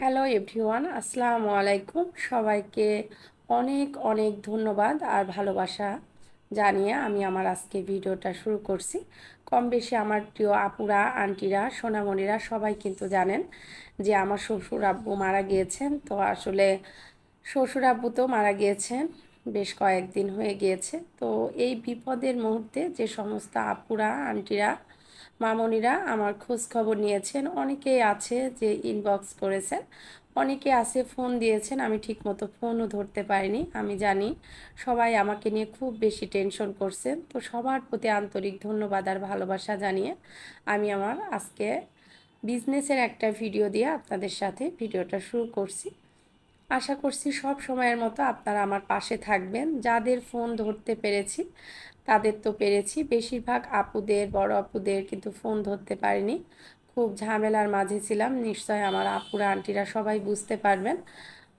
Hello everyone আসসালামু আলাইকুম সবাইকে অনেক অনেক ধন্যবাদ আর ভালোবাসা জানিয়ে আমি আমার আজকে ভিডিওটা শুরু করছি। কম বেশি আমার প্রিয় আপুরা, আন্টিরা, সোনামণিরা সবাই কিন্তু জানেন যে আমার শ্বশুর আব্বু মারা গিয়েছেন। তো আসলে শ্বশুর আব্বু তো মারা গিয়েছেন, বেশ কয়েকদিন হয়ে গিয়েছে। তো এই বিপদের মুহূর্তে যে সমস্ত আপুরা, আন্টিরা মামনিরা আমার খোঁজ খবর নিয়েছেন। অনেকেই আছে যে ইনবক্স করেছেন। অনেকে আছে ফোন দিয়েছেন। আমি ঠিকমতো ফোনও ধরতে পারিনি। আমি জানি সবাই আমাকে নিয়ে খুব বেশি টেনশন করছেন। তো সবার প্রতি আন্তরিক ধন্যবাদ আর ভালোবাসা জানিয়ে আমি আমার আজকে বিজনেসের একটা ভিডিও দিয়ে আপনাদের সাথে ভিডিওটা শুরু করছি। আশা করছি সব সময়ের মতো আপনারা আমার পাশে থাকবেন। যাদের ফোন ধরতে পেরেছি তাদের তো পেরেছি। বেশিরভাগ আপুদের, বড় আপুদের কিন্তু ফোন ধরতে পারিনি। খুব ঝামেলার মাঝে ছিলাম। নিশ্চয় আমার আপুরা, আন্টিরা সবাই বুঝতে পারবেন।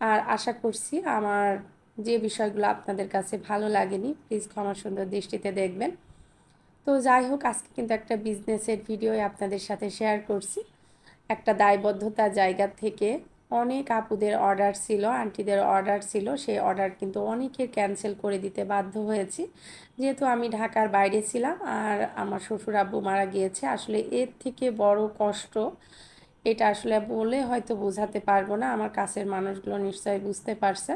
আর আশা করছি আমার যে বিষয়গুলো আপনাদের কাছে ভালো লাগেনি প্লিজ ক্ষমা সুন্দর দৃষ্টিতে দেখবেন। তো যাই হোক, আজকে কিন্তু একটা বিজনেসের ভিডিও আপনাদের সাথে শেয়ার করছি। একটা দায়বদ্ধতা জায়গা থেকে অনেক আপুদের অর্ডার ছিল আন্টিদের অর্ডার ছিল, সেই অর্ডার কিন্তু অনেকের ক্যান্সেল করে দিতে বাধ্য হয়েছি। যেহেতু আমি ঢাকার বাইরে ছিলাম আর আমার শ্বশুর আব্বু মারা গিয়েছে, আসলে এর থেকে বড় কষ্ট এটা আসলে বলে হয়তো বোঝাতে পারব না, আমার কাছের মানুষগুলো নিশ্চয়ই বুঝতে পারছে।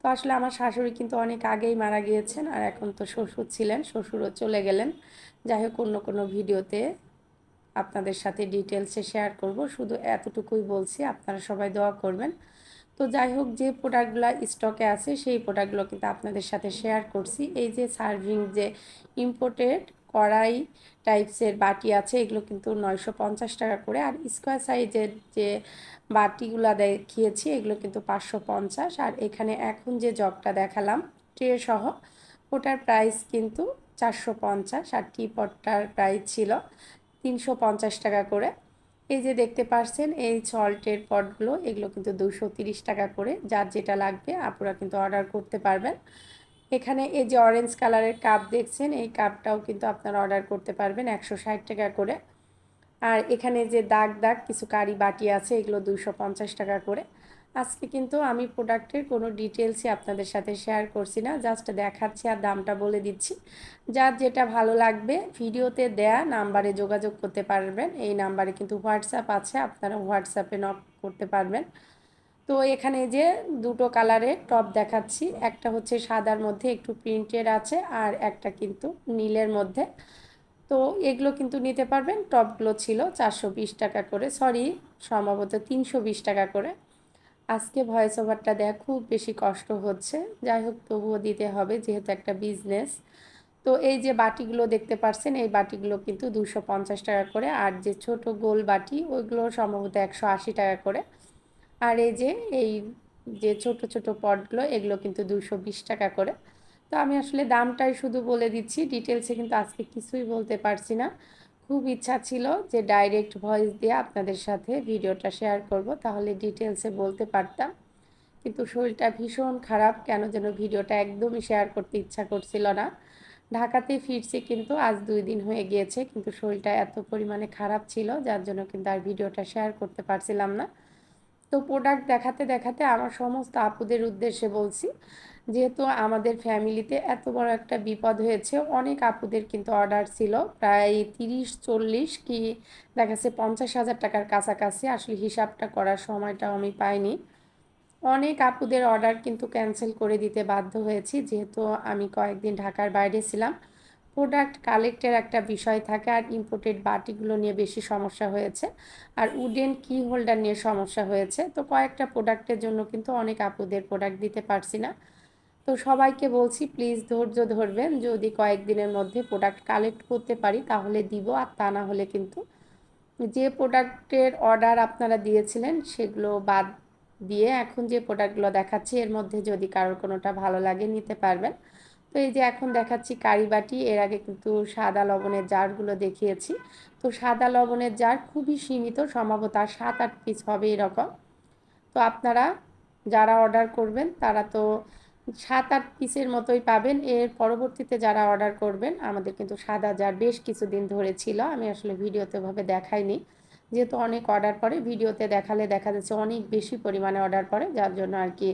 তো আসলে আমার শাশুড়ি কিন্তু অনেক আগেই মারা গিয়েছেন আর এখন তো শ্বশুর ছিলেন, শ্বশুরও চলে গেলেন। যাই হোক, অন্য কোনো ভিডিওতে আপনাদের সাথে ডিটেলসে শেয়ার করব। শুধু এতটুকুই বলছি, আপনারা সবাই দোয়া করবেন। তো যাই হোক, যে প্রোডাক্টগুলো স্টকে আছে, সেই প্রোডাক্টগুলো কিন্তু আপনাদের সাথে শেয়ার করছি। এই যে সার্ভিং যে ইম্পোর্টেড কড়াই টাইপসের বাটি আছে, এগুলো কিন্তু নয়শো পঞ্চাশ টাকা করে। আর স্কোয়ার সাইজের যে বাটিগুলো দেখিয়েছি, এগুলো কিন্তু পাঁচশো পঞ্চাশ। আর এখানে এখন যে জগটা দেখালাম ট্রে সহ, ওটার প্রাইস কিন্তু চারশো পঞ্চাশ। আর টি পটটার প্রাইস ছিল তিনশো পঞ্চাশ টাকা করে। এই যে দেখতে পাচ্ছেন এই সল্টের পটগুলো এগুলো কিন্তু দুশো তিরিশ টাকা করে। যার যেটা লাগবে আপনারা কিন্তু অর্ডার করতে পারবেন। এখানে এই যে অরেঞ্জ কালারের কাপ দেখছেন, এই কাপটাও কিন্তু আপনারা অর্ডার করতে পারবেন একশো ষাট টাকা করে। আর এখানে যে দাগ দাগ কিছু কারি বাটি আছে, এগুলো দুশো পঞ্চাশ টাকা করে। আজকে কিন্তু আমি প্রোডাক্টের কোনো ডিটেলসই আপনাদের সাথে শেয়ার করছি না জাস্ট দেখাচ্ছি আর দামটা বলে দিচ্ছি। যার যেটা ভালো লাগবে, ভিডিওতে দেয়া নাম্বারে যোগাযোগ করতে পারবেন। এই নাম্বারে কিন্তু হোয়াটসঅ্যাপ আছে, আপনারা হোয়াটসঅ্যাপে নক করতে পারবেন। তো এখানে যে দুটো কালারের টপ দেখাচ্ছি, একটা হচ্ছে সাদার মধ্যে একটু প্রিন্টের আছে আর একটা কিন্তু নীলের মধ্যে। তো এগুলো কিন্তু নিতে পারবেন টপগুলো ছিল চারশো বিশ টাকা করে সরি সম্ভবত তিনশো বিশ টাকা করে। আজকে ভয়েস ওভারটা দেওয়া খুব বেশি কষ্ট হচ্ছে। যাই হোক, তবুও দিতে হবে যেহেতু একটা বিজনেস তো এই যে বাটিগুলো দেখতে পাচ্ছেন এই বাটিগুলো কিন্তু দুশো পঞ্চাশ টাকা করে। আর যে ছোট গোল বাটি, ওইগুলো সম্ভবত একশো আশি টাকা করে। আর এই যে এই যে ছোট ছোট পটগুলো এগুলো কিন্তু দুশো বিশ টাকা করে। তো আমি আসলে দামটাই শুধু বলে দিচ্ছি। ডিটেলসে কিন্তু আজকে কিছুই বলতে পারছি না। খুব ইচ্ছা ছিল যে ডাইরেক্ট ভয়েস দিয়ে আপনাদের সাথে ভিডিওটা শেয়ার করব, তাহলে ডিটেলসে বলতে পারতাম। কিন্তু শরীরটা ভীষণ খারাপ, কেন যেন ভিডিওটা একদমই শেয়ার করতে ইচ্ছা করছিল না। ঢাকাতে ফিরছি কিন্তু আজ দুই দিন হয়ে গিয়েছে, কিন্তু শরীরটা এত পরিমাণে খারাপ ছিল, যার জন্য কিন্তু আর ভিডিওটা শেয়ার করতে পারছিলাম না। তো প্রোডাক্ট দেখাতে দেখাতে আমার সমস্ত আপুদের উদ্দেশ্যে বলছি, যেহেতু আমাদের ফ্যামিলিতে এত বড় একটা বিপদ হয়েছে, অনেক আপুদের কিন্তু অর্ডার ছিল, প্রায় তিরিশ, চল্লিশ কি দেখাচ্ছে পঞ্চাশ হাজার টাকার কাছাকাছি, আসলে হিসাবটা করার সময়টাও আমি পাইনি। অনেক আপুদের অর্ডার কিন্তু ক্যান্সেল করে দিতে বাধ্য হয়েছি, যেহেতু আমি কয়েকদিন ঢাকার বাইরে ছিলাম। প্রোডাক্ট কালেক্টের একটা বিষয় থাকে আর ইম্পোর্টেড বাটিগুলো নিয়ে বেশি সমস্যা হয়েছে। আর উডেন কি হোল্ডার নিয়ে সমস্যা হয়েছে। তো কয়েকটা প্রোডাক্টের জন্য কিন্তু অনেক আপুদের প্রোডাক্ট দিতে পারছি না। তো সবাইকে বলছি প্লিজ ধৈর্য ধরবেন। যদি কয়েকদিনের মধ্যে প্রোডাক্ট কালেক্ট করতে পারি, তাহলে দিব। আর তা না হলে কিন্তু যে প্রোডাক্টের অর্ডার আপনারা দিয়েছিলেন, সেগুলো বাদ দিয়ে এখন যে প্রোডাক্টগুলো দেখাচ্ছি, এর মধ্যে যদি কারোর কোনোটা ভালো লাগে, নিতে পারবেন। তো এই যে এখন দেখাচ্ছি কারিবাটি এর আগে কিন্তু সাদা লবণের জারগুলো দেখিয়েছি। তো সাদা লবণের জার খুবই সীমিত, সম্ভবত আর সাত আট পিস হবে এরকম। তো আপনারা যারা অর্ডার করবেন, তারা তো সাত আট পিসের মতোই পাবেন। এর পরবর্তীতে যারা অর্ডার করবেন, আমাদের কিন্তু সাদা জার বেশ কিছুদিন ধরে ছিল। আমি আসলে ভিডিওতে ভাবে দেখাইনি। যেহেতু অনেক অর্ডার পরে, ভিডিওতে দেখালে দেখা যাচ্ছে অনেক বেশি পরিমাণে অর্ডার পরে, যার জন্য আর কি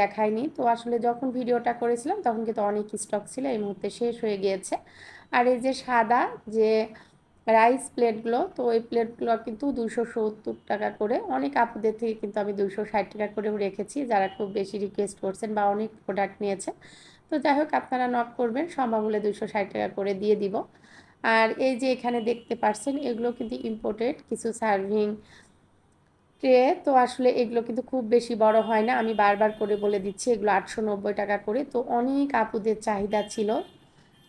দেখায়নি। তো আসলে যখন ভিডিওটা করেছিলাম তখন কিন্তু অনেক স্টক ছিল, এই মুহূর্তে শেষ হয়ে গিয়েছে। আর এই যে সাদা যে রাইস প্লেটগুলো তো ওই প্লেটগুলো কিন্তু দুশো সত্তর টাকা করে, অনেক আপুদের থেকে কিন্তু আমি দুশো ষাট টাকা করেও রেখেছি, যারা খুব বেশি রিকোয়েস্ট করছেন বা অনেক প্রোডাক্ট নিয়েছে তো যাই হোক, আপনারা নক করবেন, সম্ভব হলে দুশো ষাট টাকা করে দিয়ে দিব। আর এই যে এখানে দেখতে পাচ্ছেন এগুলো কিন্তু ইম্পোর্টেড কিছু সার্ভিং ট্রে তো আসলে এগুলো কিন্তু খুব বেশি বড় হয় না। আমি বারবার করে বলে দিচ্ছি, এগুলো আটশো নব্বই টাকা করে। তো অনেক আপুদের চাহিদা ছিল।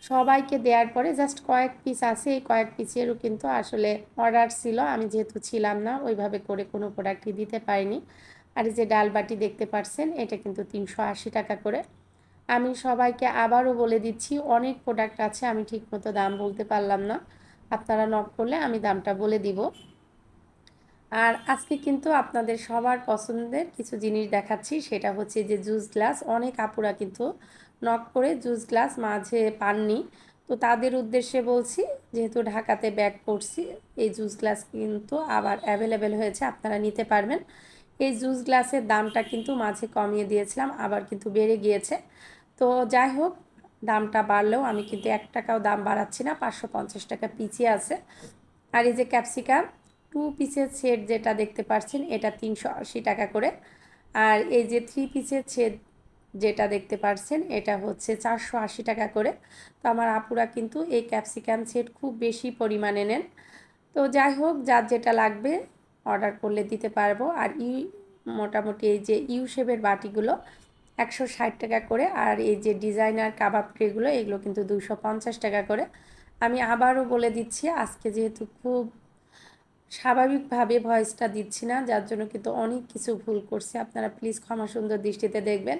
সবাইকে দেওয়ার পরে জাস্ট কয়েক পিস আছে, এই কয়েক পিসেরও কিন্তু আসলে অর্ডার ছিল। আমি যেহেতু ছিলাম না, ওইভাবে করে কোনো প্রোডাক্টই দিতে পারিনি। আর যে ডাল বাটি দেখতে পাচ্ছেন এটা কিন্তু তিনশো আশি টাকা করে। আমি সবাইকে আবারও বলে দিচ্ছি, অনেক প্রোডাক্ট আছে, আমি ঠিকমতো দাম বলতে পারলাম না। আপনারা নক করলে আমি দামটা বলে দিব। আর আজকে কিন্তু আপনাদের সবার পছন্দের কিছু জিনিস দেখাচ্ছি। সেটা হচ্ছে যে জুস গ্লাস। অনেক আপুরা কিন্তু নক করে জুস গ্লাস মাঝে পাননি। তো তাদের উদ্দেশ্যে বলছি, যেহেতু ঢাকাতে ব্যাক করছি, এই জুস গ্লাস কিন্তু আবার অ্যাভেলেবেল হয়েছে, আপনারা নিতে পারবেন। এই জুস গ্লাসের দামটা কিন্তু মাঝে কমিয়ে দিয়েছিলাম, আবার কিন্তু বেড়ে গিয়েছে। তো যাই হোক, দামটা বাড়লেও আমি কিন্তু এক টাকাও দাম বাড়াচ্ছি না, পাঁচশো পঞ্চাশ টাকা পিছিয়ে আছে। আর এই যে ক্যাপসিকাম টু পিসের সেট যেটা দেখতে পাচ্ছেন এটা তিনশো আশি টাকা করে। আর এই যে থ্রি পিসের সেট যেটা দেখতে পাচ্ছেন এটা হচ্ছে চারশো আশি টাকা করে। তো আমার আপুরা কিন্তু এই ক্যাপসিকাম সেট খুব বেশি পরিমাণে নেন। তো যাই হোক, যার যেটা লাগবে অর্ডার করলে দিতে পারব। আর ই মোটামুটি এই যে ইউ শেপের বাটিগুলো একশো ষাট টাকা করে, আর এই যে ডিজাইনার কাবাব ট্রেগুলো এগুলো কিন্তু দুশো পঞ্চাশ টাকা করে। আমি আবারও বলে দিচ্ছি, আজকে যেহেতু খুব স্বাভাবিকভাবে ভয়েসটা দিচ্ছি না, যার জন্য কিন্তু অনেক কিছু ভুল করছে। আপনারা প্লিজ ক্ষমা সুন্দর দৃষ্টিতে দেখবেন।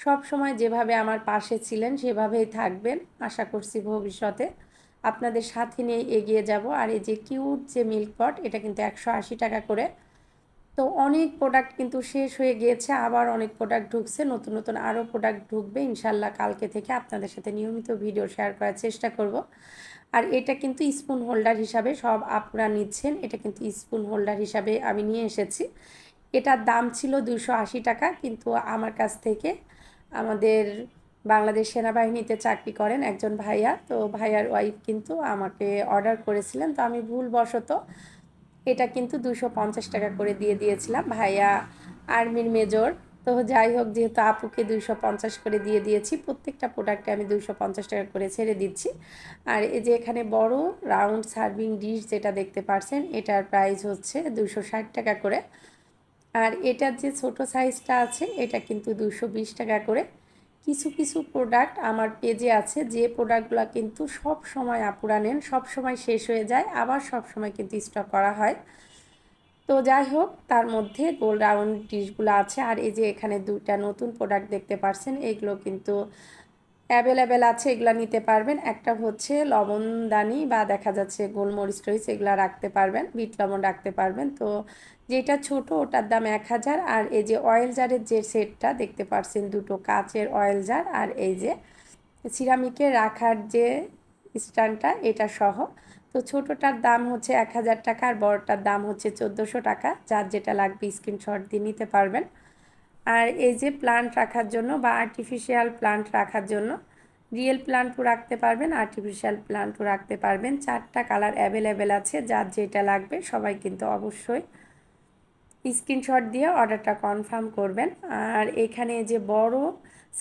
সব সময় যেভাবে আমার পাশে ছিলেন, সেভাবেই থাকবেন। আশা করছি ভবিষ্যতে আপনাদের সাথে নিয়ে এগিয়ে যাব। আর এই যে কিউট যে মিল্ক পট এটা কিন্তু একশো আশি টাকা করে। তো অনেক প্রোডাক্ট কিন্তু শেষ হয়ে গিয়েছে, আবার অনেক প্রোডাক্ট ঢুকছে। নতুন নতুন আরও প্রোডাক্ট ঢুকবে। ইনশাল্লাহ কালকে থেকে আপনাদের সাথে নিয়মিত ভিডিও শেয়ার করার চেষ্টা করব। আর এটা কিন্তু স্পুন হোল্ডার হিসাবে সব আপনারা নিচ্ছেন। এটা কিন্তু স্পুন হোল্ডার হিসাবে আমি নিয়ে এসেছি। এটার দাম ছিল দুশো আশি টাকা, কিন্তু আমার কাছ থেকে আমাদের বাংলাদেশ সেনাবাহিনীতে চাকরি করেন একজন ভাইয়া। তো ভাইয়ার ওয়াইফ কিন্তু আমাকে অর্ডার করেছিলেন। তো আমি ভুলবশত এটা কিন্তু দুশো পঞ্চাশ টাকা করে দিয়ে দিয়েছিলাম। ভাইয়া আর্মির মেজর তো যাই হোক, যেহেতু আপুকে দুইশো পঞ্চাশ করে দিয়ে দিয়েছি, প্রত্যেকটা প্রোডাক্টে আমি দুইশো পঞ্চাশ টাকা করে ছেড়ে দিচ্ছি। আর এই যে এখানে বড় রাউন্ড সার্ভিং ডিশ যেটা দেখতে পারছেন, এটার প্রাইস হচ্ছে দুশো ষাট টাকা করে। আর এটার যে ছোট সাইজটা আছে, এটা কিন্তু দুশো বিশ টাকা করে। কিছু কিছু প্রোডাক্ট আমার পেজে আছে, যে প্রোডাক্টগুলো কিন্তু সব সময় আপুরা নেন, সব সময় শেষ হয়ে যায়, আবার সব সময় কিন্তু স্টক করা হয়। তো যাই হোক তার মধ্যে গোল রাউন্ড ডিশগুলো আছে। আর এই যে এখানে দুটা নতুন প্রোডাক্ট দেখতে পারছেন, এগুলো কিন্তু অ্যাভেলেবেল আছে, এগুলো নিতে পারবেন। একটা হচ্ছে লবণদানি বা দেখা যাচ্ছে গোলমরিচ টরিচ, এগুলো রাখতে পারবেন, বিট লবণ রাখতে পারবেন। তো যেটা ছোট, ওটার দাম এক হাজার। আর এই যে অয়েল জারের যে সেটটা দেখতে পাচ্ছেন দুটো কাচের অয়েল জার আর এই যে সিরামিকে রাখার যে স্ট্যান্ডটা এটা সহ। তো ছোটোটার দাম হচ্ছে এক হাজার টাকা আর বড়টার দাম হচ্ছে চোদ্দোশো টাকা। যার যেটা লাগবে স্ক্রিনশট দিয়ে নিতে পারবেন। আর এই যে প্লান্ট রাখার জন্য বা আর্টিফিশিয়াল প্লান্ট রাখার জন্য রিয়েল প্লান্টও রাখতে পারবেন আর্টিফিশিয়াল প্লান্টও রাখতে পারবেন। চারটা কালার অ্যাভেলেবেল আছে, যার যেটা লাগবে সবাই কিন্তু অবশ্যই স্ক্রিনশট দিয়ে অর্ডারটা কনফার্ম করবেন। আর এখানে যে বড়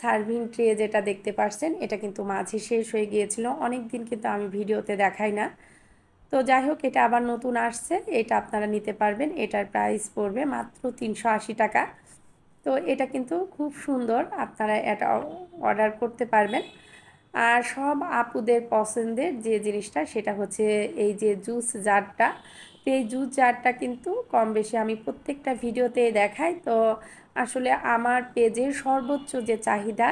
সার্ভিং ট্রে যেটা দেখতে পাচ্ছেন এটা কিন্তু মাঝে শেষ হয়ে গিয়েছিল। অনেক দিন কিন্তু আমি ভিডিওতে দেখাই না। তো যাই হোক এটা আবার নতুন আসছে, এটা আপনারা নিতে পারবেন, এটার প্রাইস পড়বে মাত্র তিনশো আশি টাকা। তো এটা কিন্তু খুব সুন্দর, আপনারা এটা অর্ডার করতে পারবেন। আর সব আপুদের পছন্দের যে জিনিসটা, সেটা হচ্ছে এই যে জুস জারটা তো এই জুস জারটা কিন্তু কম বেশি আমি প্রত্যেকটা ভিডিওতে দেখাই। তো আসলে আমার পেজের সর্বোচ্চ যে চাহিদা,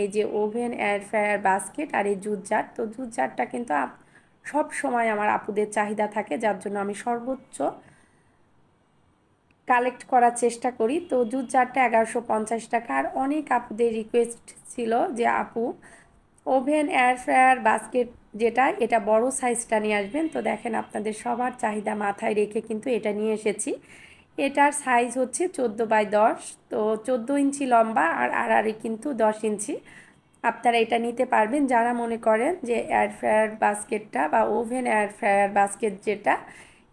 এই যে ওভেন এয়ার ফ্রায়ার বাস্কেট আর এই জুস জার তো জুস জারটা কিন্তু সব সময় আমার আপুদের চাহিদা থাকে, যার জন্য আমি সর্বোচ্চ কালেক্ট করার চেষ্টা করি। তো জুত চারটা এগারোশো পঞ্চাশ টাকা। আর অনেক আপুদের রিকোয়েস্ট ছিল যে, আপু ওভেন এয়ার ফ্রায়ার বাস্কেট যেটা, এটা বড় সাইজটা নিয়ে আসবেন। তো দেখেন আপনাদের সবার চাহিদা মাথায় রেখে কিন্তু এটা নিয়ে এসেছি। এটার সাইজ হচ্ছে চোদ্দ বাই দশ। তো চোদ্দ ইঞ্চি লম্বা আর আড়াআড়ি কিন্তু দশ ইঞ্চি। আপনারা এটা নিতে পারবেন। যারা মনে করেন যে এয়ার ফ্রায়ার বাস্কেটটা বা ওভেন এয়ার ফ্রায়ার বাস্কেট যেটা,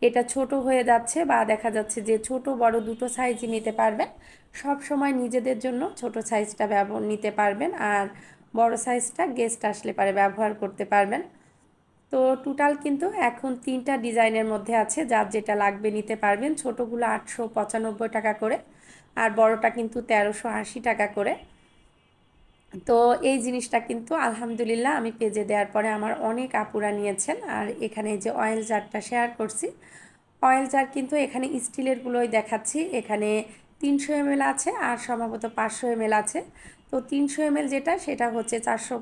এটা ছোট হয়ে যাচ্ছে বা দেখা যাচ্ছে যে ছোট, বড় দুটো সাইজই নিতে পারবেন। সব সময় নিজেদের জন্য ছোট সাইজটা ব্যবহার নিতে পারবেন আর বড় সাইজটা গেস্ট আসলে পারে ব্যবহার করতে পারবেন। তো টোটাল কিন্তু এখন তিনটা ডিজাইনের মধ্যে আছে। যার যেটা লাগবে নিতে পারবেন। ছোটোগুলো আটশো পঁচানব্বই টাকা করে আর বড়টা কিন্তু তেরোশো আশি টাকা করে। তো এই জিনিসটা কিন্তু আলহামদুলিল্লাহ আমি পেজে দেওয়ার পরে আমার অনেক আপুরা নিয়েছেন। আর এখানে যে অয়েল জারটা শেয়ার করছি অয়েল জার কিন্তু এখানে স্টিলেরগুলোই দেখাচ্ছি। এখানে তিনশো এমএল আছে আর সম্ভবত পাঁচশো এমএল আছে। তো তিনশো এমএল যেটা, সেটা হচ্ছে চারশো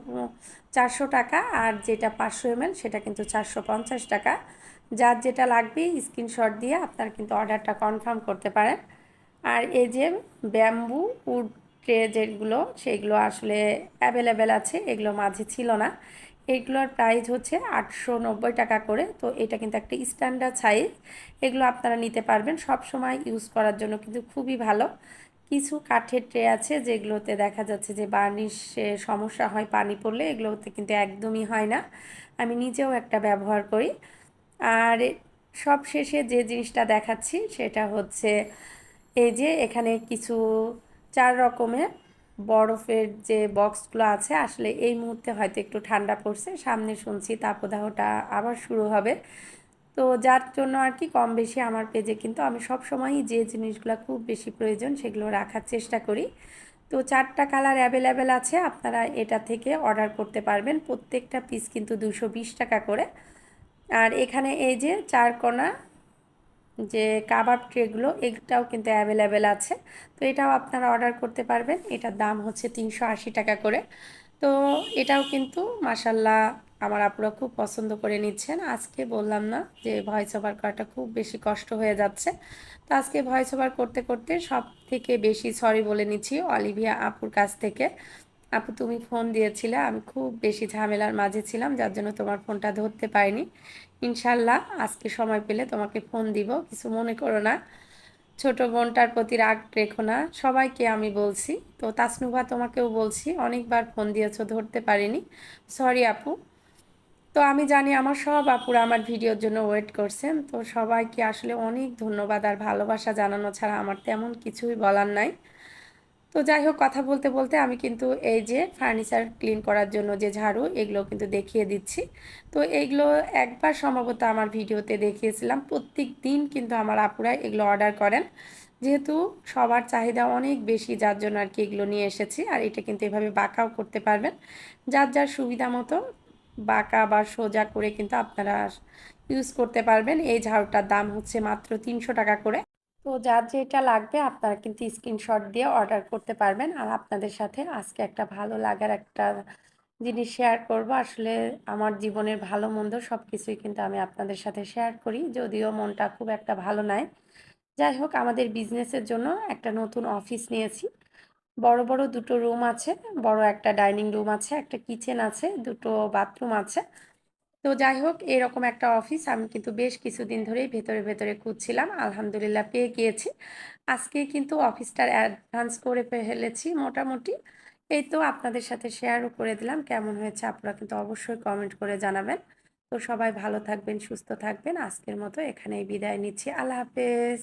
চারশো টাকা আর যেটা পাঁচশো এমএল, সেটা কিন্তু চারশো পঞ্চাশ টাকা। যার যেটা লাগবে স্ক্রিনশট দিয়ে আপনার কিন্তু অর্ডারটা কনফার্ম করতে পারেন। আর এই যে ব্যাম্বু উড ট্রে যেগুলো, সেগুলো আসলে অ্যাভেলেবেল আছে, এগুলো মাঝে ছিল না। এগুলোর প্রাইস হচ্ছে আটশো নব্বই টাকা করে, তো এটা কিন্তু একটা স্ট্যান্ডার্ড সাইজ এগুলো আপনারা নিতে পারবেন, সব সময় ইউজ করার জন্য কিন্তু খুবই ভালো। কিছু কাঠের ট্রে আছে, যেগুলোতে দেখা যাচ্ছে যে বার্নিশে সমস্যা হয়, পানি পড়লে এগুলোতে কিন্তু একদমই হয় না। আমি নিজেও একটা ব্যবহার করি। আর সব শেষে যে জিনিসটা দেখাচ্ছি, সেটা হচ্ছে এই যে এখানে কিছু চার রকমের বরফের যে বক্সগুলো আছে, আসলে এই মুহূর্তে হয়তো একটু ঠান্ডা পড়ছে। সামনে শুনছি তাপদাহটা আবার শুরু হবে। তো যার জন্য আর কি কম বেশি আমার পেজে কিন্তু আমি সব সময়ই যে জিনিসগুলো খুব বেশি প্রয়োজন সেগুলো রাখার চেষ্টা করি। তো চারটা কালার অ্যাভেলেবেল আছে, আপনারা এটা থেকে অর্ডার করতে পারবেন। প্রত্যেকটা পিস কিন্তু দুশো টাকা করে। আর এখানে এই যে চার কোনা যে কাবাব ট্রেগুলো এটাও কিন্তু অ্যাভেলেবেল আছে। তো এটাও আপনারা অর্ডার করতে পারবেন। এটার দাম হচ্ছে তিনশো আশি টাকা করে। তো এটাও কিন্তু মাসাল্লাহ আমার আপুরা খুব পছন্দ করে নিচ্ছেন। আজকে বললাম না যে ভয়েস ওভার করাটা খুব বেশি কষ্ট হয়ে যাচ্ছে। তো আজকে ভয়েস ওভার করতে করতে সব থেকে বেশি সরি বলে নিচ্ছি অলিভিয়া আপুর কাছ থেকে। আপু তুমি ফোন দিয়েছিলে, আমি খুব বেশি ঝামেলার মাঝে ছিলাম, যার জন্য তোমার ফোনটা ধরতে পারিনি। ইনশাল্লাহ আজকে সময় পেলে তোমাকে ফোন দিব, কিছু মনে করো না। ছোট বোনটার প্রতি রাগ রেখো না, সবাইকে আমি বলছি। তো তাসনুভা তোমাকেও বলছি, অনেকবার ফোন দিয়েছ, ধরতে পারিনি। সরি আপু। তো আমি জানি আমার সব আপুরা আমার ভিডিওর জন্য ওয়েট করছেন, তো সবাইকে আসলে অনেক ধন্যবাদ আর ভালোবাসা জানানো ছাড়া আমার তেমন কিছুই বলার নাই। তো যাই হোক, কথা বলতে বলতে আমি কিন্তু এই যে ফার্নিচার ক্লিন করার জন্য যে ঝাড়ু, এগুলো কিন্তু দেখিয়ে দিচ্ছি। তো এইগুলো একবার সম্ভবত আমার ভিডিওতে দেখিয়েছিলাম, প্রত্যেক দিন কিন্তু আমার আপুরা এগুলো অর্ডার করেন। যেহেতু সবার চাহিদা অনেক বেশি, যার জন্য আর কি এগুলো নিয়ে এসেছি, আর এটা কিন্তু এভাবে বাঁকাও করতে পারবেন। যার যার সুবিধা মতো বাঁকা বা সোজা করে কিন্তু আপনারা ইউজ করতে পারবেন। এই ঝাড়ুটার দাম হচ্ছে মাত্র তিনশো টাকা করে। তো যার যেটা লাগবে আপনারা কিন্তু স্ক্রিনশট দিয়ে অর্ডার করতে পারবেন। আর আপনাদের সাথে আজকে একটা ভালো লাগার একটা জিনিস শেয়ার করব। আসলে আমার জীবনের ভালো মন্দ সব কিছুই কিন্তু আমি আপনাদের সাথে শেয়ার করি। যদিও মনটা খুব একটা ভালো নয় যাই হোক, আমাদের বিজনেসের জন্য একটা নতুন অফিস নিয়েছি। বড় বড় দুটো রুম আছে, বড় একটা ডাইনিং রুম আছে, একটা কিচেন আছে, দুটো বাথরুম আছে। তো যাই হোক এরকম একটা অফিস আমি কিন্তু বেশ কিছুদিন ধরেই ভেতরে ভেতরে খুঁজছিলাম। আলহামদুলিল্লাহ পেয়ে গিয়েছি। আজকে কিন্তু অফিসটার অ্যাডভান্স করে ফেলেছি মোটামুটি। এই তো আপনাদের সাথে শেয়ারও করে দিলাম। কেমন হয়েছে আপনারা কিন্তু অবশ্যই কমেন্ট করে জানাবেন। তো সবাই ভালো থাকবেন, সুস্থ থাকবেন। আজকের মতো এখানেই বিদায় নিচ্ছি। আল্লাহ হাফেজ।